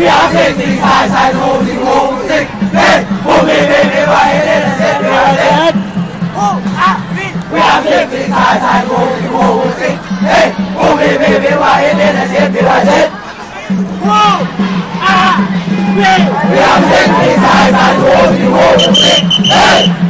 We are taking sides, sides, holding, holding, sick. Hey, oh, me, me, me, my head, and said, we are dead. We are taking sides, sides, holding, holding, sick. Hey, oh, me, me, me, my head, and said, we are dead. We are taking sides, sides, holding, holding, sick. Hey.